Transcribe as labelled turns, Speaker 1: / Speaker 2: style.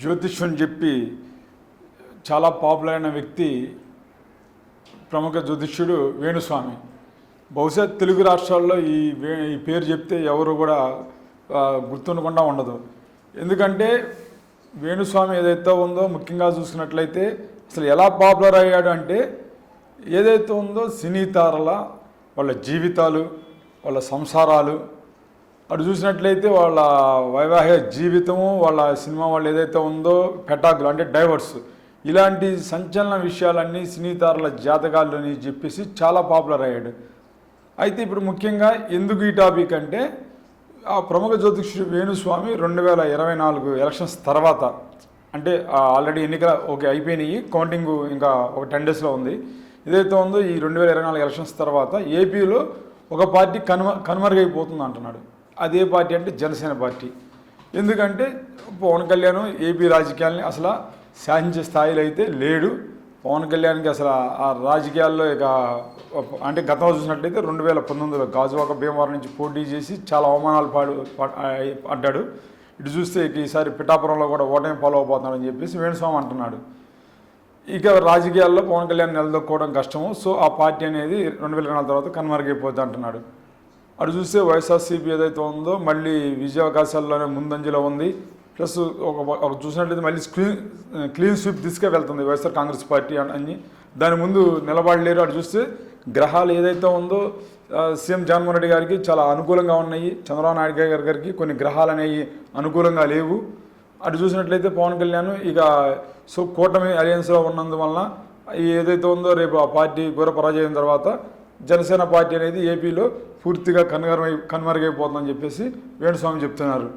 Speaker 1: జ్యోతిష్యం చెప్పి చాలా పాపులర్ అయిన వ్యక్తి ప్రముఖ జ్యోతిష్యుడు వేణుస్వామి. బహుశా తెలుగు రాష్ట్రాల్లో ఈ వే ఈ పేరు చెప్తే ఎవరు కూడా గుర్తుండకుండా ఉండదు. ఎందుకంటే వేణుస్వామి ఏదైతే ఉందో ముఖ్యంగా చూసుకున్నట్లయితే అసలు ఎలా పాపులర్ అయ్యాడు అంటే ఏదైతే ఉందో సినీ తారల వాళ్ళ జీవితాలు వాళ్ళ సంసారాలు అటు చూసినట్లయితే వాళ్ళ వైవాహిక జీవితము వాళ్ళ సినిమా వాళ్ళు ఏదైతే ఉందో పెటాకులు అంటే డైవర్స్. ఇలాంటి సంచలన విషయాలన్నీ సినీతారుల జాతకాలు అని చెప్పేసి చాలా పాపులర్ అయ్యాడు. అయితే ఇప్పుడు ముఖ్యంగా ఎందుకు ఈ టాపిక్ అంటే ఆ ప్రముఖ జ్యోతిష్యుడు వేణుస్వామి రెండు వేల ఇరవై నాలుగు ఎలక్షన్స్ తర్వాత అంటే ఆల్రెడీ ఎన్నికల ఓకే అయిపోయినాయి. కౌంటింగ్ ఇంకా ఒక టెన్ డేస్లో ఉంది. ఏదైతే ఉందో ఈ రెండు వేల ఇరవై నాలుగు ఎలక్షన్స్ తర్వాత ఏపీలో ఒక పార్టీ కనుమ కనుమరుగైపోతుంది అంటున్నాడు. అదే పార్టీ అంటే జనసేన పార్టీ. ఎందుకంటే పవన్ కళ్యాణ్ ఏపీ రాజకీయాల్ని అసలు శాసించే స్థాయిలో అయితే లేడు. పవన్ కళ్యాణ్కి అసలు ఆ రాజకీయాల్లో ఇక అంటే గతంలో చూసినట్లయితే రెండు వేల పంతొమ్మిదిలో గాజువాక భీమవరం నుంచి పోటీ చేసి చాలా అవమానాలు పాడు అడ్డాడు పడ్డాడు. ఇటు చూస్తే ఈసారి పిఠాపురంలో కూడా ఓటమి ఫాలో అయిపోతున్నాడని చెప్పేసి వేణుస్వామి అంటున్నాడు. ఇక రాజకీయాల్లో పవన్ కళ్యాణ్ నిలదొక్కోవడం కష్టము. సో ఆ పార్టీ అనేది రెండు వేల తర్వాత కన్వర్గైపోద్ది అంటున్నాడు. అటు చూస్తే వైఎస్ఆర్సీపీ ఏదైతే ఉందో మళ్ళీ విజయావకాశాల్లోనే ముందంజలో ఉంది. ప్లస్ ఒక ఒక చూసినట్లయితే మళ్ళీ స్క్రీన్ క్లీన్ స్వీప్ తీసుకే వెళ్తుంది వైఎస్ఆర్ కాంగ్రెస్ పార్టీ అని అని దాని ముందు నిలబడలేరు అటు చూస్తే గ్రహాలు ఏదైతే ఉందో సీఎం జగన్మోహన్ రెడ్డి గారికి చాలా అనుకూలంగా ఉన్నాయి. చంద్రబాబు నాయుడు గారి గారికి కొన్ని గ్రహాలు అనేవి అనుకూలంగా లేవు. అటు చూసినట్లయితే పవన్ కళ్యాణ్ ఇక సో కూటమి అలయన్స్లో ఉన్నందువలన ఏదైతే ఉందో రేపు ఆ పార్టీ ఘోర పరాజయం తర్వాత జనసేన పార్టీ అనేది ఏపీలో పూర్తిగా కనుగరమై కనుమరుగైపోతుందని చెప్పేసి వేణుస్వామి చెప్తున్నారు.